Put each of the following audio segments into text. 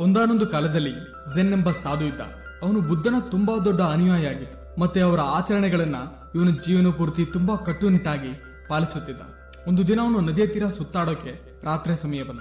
ಒಂದಾನೊಂದು ಕಾಲದಲ್ಲಿ ಝೆನ್ ಎಂಬ ಸಾಧು ಇದ್ದ. ಅವನು ಬುದ್ಧನ ತುಂಬಾ ದೊಡ್ಡ ಅನುಯಾಯಿ ಆಗಿದ್ದ ಮತ್ತೆ ಅವರ ಆಚರಣೆಗಳನ್ನ ಇವನು ಜೀವನ ಪೂರ್ತಿ ತುಂಬಾ ಕಟ್ಟುನಿಟ್ಟಾಗಿ ಪಾಲಿಸುತ್ತಿದ್ದ. ಒಂದು ದಿನ ಅವನು ನದಿಯ ತೀರ ಸುತ್ತಾಡೋಕೆ ರಾತ್ರಿ ಸಮಯ ಬಂದ.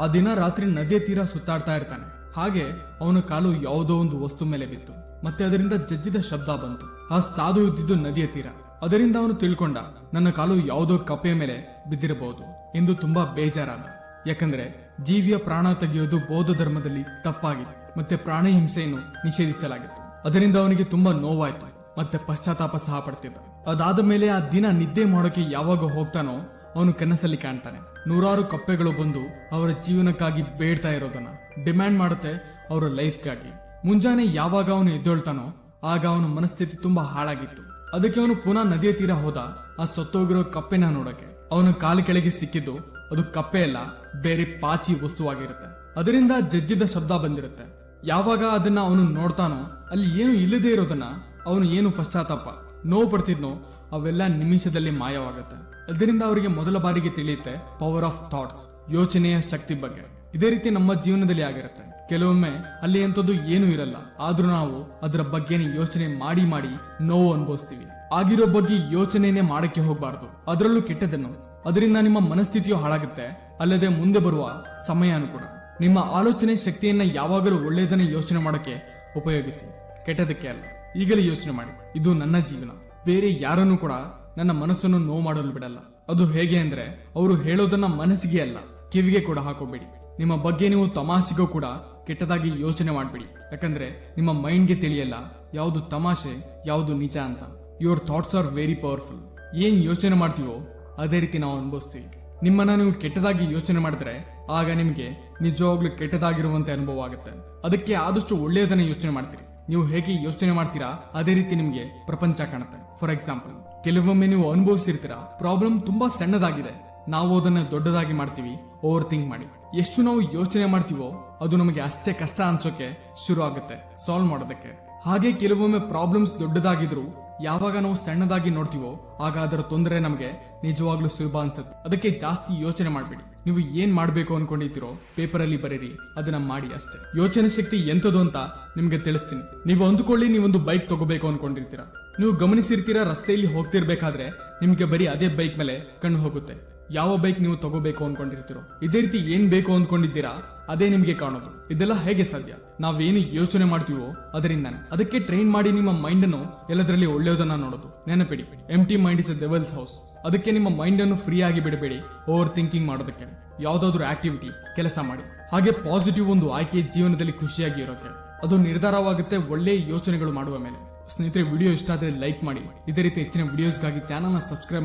ಆ ದಿನ ರಾತ್ರಿ ನದಿಯ ತೀರ ಸುತ್ತಾಡ್ತಾ ಇರ್ತಾನೆ. ಹಾಗೆ ಅವನ ಕಾಲು ಯಾವುದೋ ಒಂದು ವಸ್ತು ಮೇಲೆ ಬಿತ್ತು. ಮತ್ತೆ ಅದರಿಂದ ಜಜ್ಜಿದ ಶಬ್ದ ಬಂತು. ಆ ಸಾಧು ಇದ್ದಿದ್ದು ನದಿಯ ತೀರ ಅದರಿಂದ ಅವನು ತಿಳ್ಕೊಂಡ, ನನ್ನ ಕಾಲು ಯಾವುದೋ ಕಪ್ಪೆಯ ಮೇಲೆ ಬಿದ್ದಿರಬಹುದು ಎಂದು ತುಂಬಾ ಬೇಜಾರಾದ. ಯಾಕಂದ್ರೆ ಜೀವಿಯ ಪ್ರಾಣ ತೆಗೆಯೋದು ಬೌದ್ಧ ಧರ್ಮದಲ್ಲಿ ತಪ್ಪಾಗಿದೆ. ಮತ್ತೆ ಪ್ರಾಣ ಹಿಂಸೆಯನ್ನು ನಿಷೇಧಿಸಲಾಗಿತ್ತು. ಅದರಿಂದ ಅವನಿಗೆ ತುಂಬಾ ನೋವಾಯ್ತು. ಮತ್ತೆ ಪಶ್ಚಾತ್ತಾಪ ಸಹ ಪಡ್ತಿದ್ದ ಅದಾದ ಮೇಲೆ ಆ ದಿನ ನಿದ್ದೆ ಮಾಡೋಕೆ ಯಾವಾಗ ಹೋಗ್ತಾನೋ ಅವನು ಕನಸಲ್ಲಿ ಕಾಣ್ತಾನೆ. ನೂರಾರು ಕಪ್ಪೆಗಳು ಬಂದು ಅವರ ಜೀವನಕ್ಕಾಗಿ ಬೇಡ್ತಾ ಇರೋದನ್ನ ಡಿಮ್ಯಾಂಡ್ ಮಾಡುತ್ತೆ ಅವರ ಲೈಫ್ಗಾಗಿ. ಮುಂಜಾನೆ ಯಾವಾಗ ಅವನು ಎದ್ದೇಳ್ತಾನೋ ಆಗ ಅವನ ಮನಸ್ಥಿತಿ ತುಂಬಾ ಹಾಳಾಗಿತ್ತು. ಅದಕ್ಕೆ ಅವನು ಪುನಃ ನದಿಯ ತೀರ ಹೋದ ಆ ಸತ್ತೋಗಿರೋ ಕಪ್ಪೆನ ನೋಡಕ್ಕೆ ಅವನ ಕಾಲು ಕೆಳಗೆ ಸಿಕ್ಕಿದ್ದು ಅದು ಕಪ್ಪೆ ಅಲ್ಲ, ಬೇರೆ ಪಾಚಿ ವಸ್ತುವಾಗಿರುತ್ತೆ. ಅದರಿಂದ ಜಜ್ಜಿದ ಶಬ್ದ ಬಂದಿರುತ್ತೆ. ಯಾವಾಗ ಅದನ್ನ ಅವನು ನೋಡ್ತಾನೋ, ಅಲ್ಲಿ ಏನು ಇಲ್ಲದೆ ಇರೋದನ್ನ ಅವನು ಏನು ಪಶ್ಚಾತ್ತಾಪ, ನೋವು ಪಡ್ತಿದ್ನೋ, ಅವೆಲ್ಲ ನಿಮಿಷದಲ್ಲಿ ಮಾಯವಾಗುತ್ತೆ. ಅದರಿಂದ ಅವರಿಗೆ ಮೊದಲ ಬಾರಿಗೆ ತಿಳಿಯುತ್ತೆ ಪವರ್ ಆಫ್ ಥಾಟ್ಸ್ ಯೋಚನೆಯ ಶಕ್ತಿ ಬಗ್ಗೆ. ಇದೇ ರೀತಿ ನಮ್ಮ ಜೀವನದಲ್ಲಿ ಆಗಿರುತ್ತೆ. ಕೆಲವೊಮ್ಮೆ ಅಲ್ಲಿ ಎಂಥದ್ದು ಏನೂ ಇರಲ್ಲ, ಆದ್ರೂ ನಾವು ಅದರ ಬಗ್ಗೆನೇ ಯೋಚನೆ ಮಾಡಿ ಮಾಡಿ ನೋವು ಅನುಭವಿಸ್ತೀವಿ. ಆಗಿರೋ ಬಗ್ಗೆ ಯೋಚನೆನೇ ಮಾಡಕ್ಕೆ ಹೋಗ್ಬಾರ್ದು. ಅದರಲ್ಲೂ ಕೆಟ್ಟದನ್ನು ಅದರಿಂದ ನಿಮ್ಮ ಮನಸ್ಥಿತಿಯು ಹಾಳಾಗುತ್ತೆ, ಅಲ್ಲದೆ ಮುಂದೆ ಬರುವ ಸಮಯನೂ ಕೂಡ. ನಿಮ್ಮ ಆಲೋಚನೆ ಶಕ್ತಿಯನ್ನ ಯಾವಾಗಲೂ ಒಳ್ಳೆಯದನ್ನ ಯೋಚನೆ ಮಾಡೋಕೆ ಉಪಯೋಗಿಸಿ. ಕೆಟ್ಟದಕ್ಕೆ ಅಲ್ಲ, ಈಗಲೇ ಯೋಚನೆ ಮಾಡಿ. ಇದು ನನ್ನ ಜೀವನ, ಬೇರೆ ಯಾರನ್ನು ಕೂಡ ನನ್ನ ಮನಸ್ಸನ್ನು ನೋವು ಮಾಡಲು ಬಿಡಲ್ಲ. ಅದು ಹೇಗೆ ಅಂದ್ರೆ, ಅವರು ಹೇಳೋದನ್ನ ಮನಸ್ಸಿಗೆ ಅಲ್ಲ, ಕಿವಿಗೆ ಕೂಡ ಹಾಕೋಬೇಡಿ. ನಿಮ್ಮ ಬಗ್ಗೆ ನೀವು ತಮಾಷೆಗೂ ಕೂಡ ಕೆಟ್ಟದಾಗಿ ಯೋಚನೆ ಮಾಡಬೇಡಿ. ಯಾಕಂದ್ರೆ, ನಿಮ್ಮ ಮೈಂಡ್ಗೆ ತಿಳಿಯಲ್ಲ, ಯಾವುದು ತಮಾಷೆ, ಯಾವುದು ನಿಜ ಅಂತ. Your thoughts are very powerful ಏನ್ ಯೋಚನೆ ಮಾಡ್ತೀವೋ ಅದೇ ರೀತಿ ನಾವು ಅನುಭವಿಸ್ತೀವಿ. ನಿಮ್ಮನ್ನ ನೀವು ಕೆಟ್ಟದಾಗಿ ಯೋಚನೆ ಮಾಡಿದ್ರೆ ಆಗ ನಿಮಗೆ ನಿಜವಾಗ್ಲೂ ಕೆಟ್ಟದಾಗಿರುವಂತೆ ಅನುಭವ ಆಗುತ್ತೆ. ಅದಕ್ಕೆ ಆದಷ್ಟು ಒಳ್ಳೆಯದನ್ನ ಯೋಚನೆ ಮಾಡ್ತೀರಿ. ನೀವು ಹೇಗೆ ಯೋಚನೆ ಮಾಡ್ತೀರಾ, ಅದೇ ರೀತಿ ನಿಮಗೆ ಪ್ರಪಂಚ ಕಾಣುತ್ತೆ. ಫಾರ್ ಎಕ್ಸಾಂಪಲ್ ಕೆಲವೊಮ್ಮೆ ನೀವು ಅನುಭವಿಸಿರ್ತೀರಾ ಪ್ರಾಬ್ಲಮ್ ತುಂಬಾ ಸಣ್ಣದಾಗಿದೆ. ನಾವು ಅದನ್ನ ದೊಡ್ಡದಾಗಿ ಮಾಡ್ತೀವಿ ಓವರ್ ಥಿಂಕ್ ಮಾಡಿ. ಎಷ್ಟು ನಾವು ಯೋಚನೆ ಮಾಡ್ತೀವೋ, ಅದು ನಮಗೆ ಅಷ್ಟೇ ಕಷ್ಟ ಅನ್ಸೋಕೆ ಶುರು ಆಗುತ್ತೆ ಸಾಲ್ವ್ ಮಾಡೋದಕ್ಕೆ. ಹಾಗೆ ಕೆಲವೊಮ್ಮೆ ಪ್ರಾಬ್ಲಮ್ಸ್ ದೊಡ್ಡದಾಗಿದ್ರು ಯಾವಾಗ ನಾವು ಸಣ್ಣದಾಗಿ ನೋಡ್ತೀವೋ ಆಗ ಅದರ ತೊಂದರೆ ನಮಗೆ ನಿಜವಾಗ್ಲೂ ಸುಲಭ ಅನ್ಸುತ್ತೆ. ಅದಕ್ಕೆ ಜಾಸ್ತಿ ಯೋಚನೆ ಮಾಡಬೇಡಿ. ನೀವು ಏನ್ ಮಾಡ್ಬೇಕು ಅನ್ಕೊಂಡಿದ್ದೀರೋ ಪೇಪರಲ್ಲಿ ಬರೀರಿ, ಅದನ್ನ ಮಾಡಿ ಅಷ್ಟೇ. ಯೋಚನೆ ಶಕ್ತಿ ಎಂತದು ಅಂತ ನಿಮ್ಗೆ ತಿಳಿಸ್ತೀನಿ. ನೀವು ಅಂದುಕೊಳ್ಳಿ ನೀವೊಂದು ಬೈಕ್ ತಗೋಬೇಕು ಅನ್ಕೊಂಡಿರ್ತೀರಾ. ನೀವು ಗಮನಿಸಿರ್ತೀರಾ ರಸ್ತೆಯಲ್ಲಿ ಹೋಗ್ತಿರ್ಬೇಕಾದ್ರೆ ನಿಮ್ಗೆ ಬರೀ ಅದೇ ಬೈಕ್ ಮೇಲೆ ಕಣ್ಣು ಹೋಗುತ್ತೆ. ಯಾವ ಬೈಕ್ ನೀವು ತಗೋಬೇಕು ಅನ್ಕೊಂಡಿರ್ತೀರೋ, ಇದೇ ರೀತಿ ಏನ್ ಬೇಕು ಅನ್ಕೊಂಡಿದ್ದೀರಾ, ಅದೇ ನಿಮ್ಗೆ ಕಾಣೋದು. ಇದೆಲ್ಲ ಹೇಗೆ ಸಾಧ್ಯ? ನಾವೇನು ಯೋಚನೆ ಮಾಡ್ತೀವೋ ಅದರಿಂದಾನೆ. ಅದಕ್ಕೆ ಟ್ರೈನ್ ಮಾಡಿ ನಿಮ್ಮ ಮೈಂಡ್ ಅನ್ನು ಎಲ್ಲದರಲ್ಲಿ ಒಳ್ಳೆಯದನ್ನ ನೋಡೋದು. ನೆನಪಿಡಿ empty mind is devil's house ಅದಕ್ಕೆ ನಿಮ್ಮ ಮೈಂಡ್ ಅನ್ನು ಫ್ರೀ ಆಗಿ ಬಿಡಬೇಡಿ ಓವರ್ ಥಿಂಕಿಂಗ್ ಮಾಡೋದಕ್ಕೆ. ಯಾವ್ದಾದ್ರು ಆಕ್ಟಿವಿಟಿ ಕೆಲಸ ಮಾಡಿ. ಹಾಗೆ ಪಾಸಿಟಿವ್ ಒಂದು ಆಯ್ಕೆ ಜೀವನದಲ್ಲಿ ಖುಷಿಯಾಗಿ ಇರೋಕೆ ಅದು ನಿರ್ಧಾರವಾಗುತ್ತೆ ಒಳ್ಳೆಯ ಯೋಚನೆಗಳು ಮಾಡುವ ಮೇಲೆ. ಸ್ನೇಹಿತರೆ ವಿಡಿಯೋ ಇಷ್ಟ ಆದರೆ ಲೈಕ್ ಮಾಡಿ. ಇದೇ ರೀತಿ ಹೆಚ್ಚಿನ ವಿಡಿಯೋಸ್ಗಾಗಿ ಚಾನಲ್ನ ಸಬ್ಸ್ಕ್ರೈಬ್